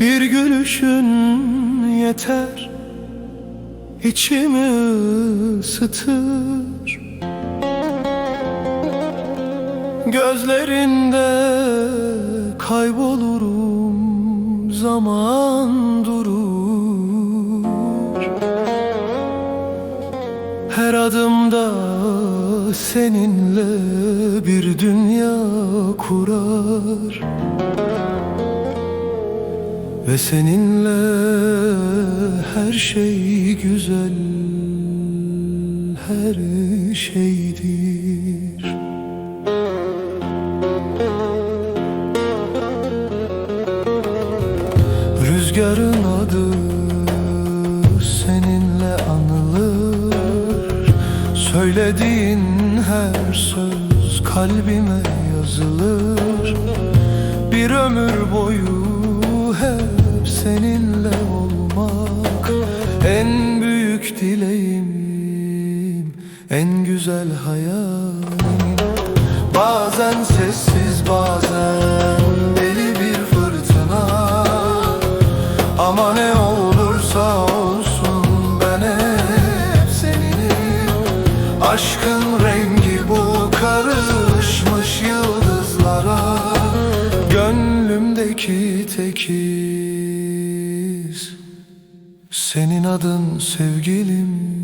Bir gülüşün yeter içimi ısıtır. Gözlerinde kaybolurum zaman durur. Her adımda seninle bir dünya kurar. Ve seninle her şey güzel Her şeydir Rüzgarın adı seninle anılır. Söylediğin her söz kalbime yazılır. Bir ömür boyu hep seninle olmak En büyük dileğim, en güzel hayalim. Bazen sessiz bazen olursa olsun ben hep seninim Aşkın rengi bu karışmış yıldızlara Gönlümdeki tek iz Senin adın sevgilim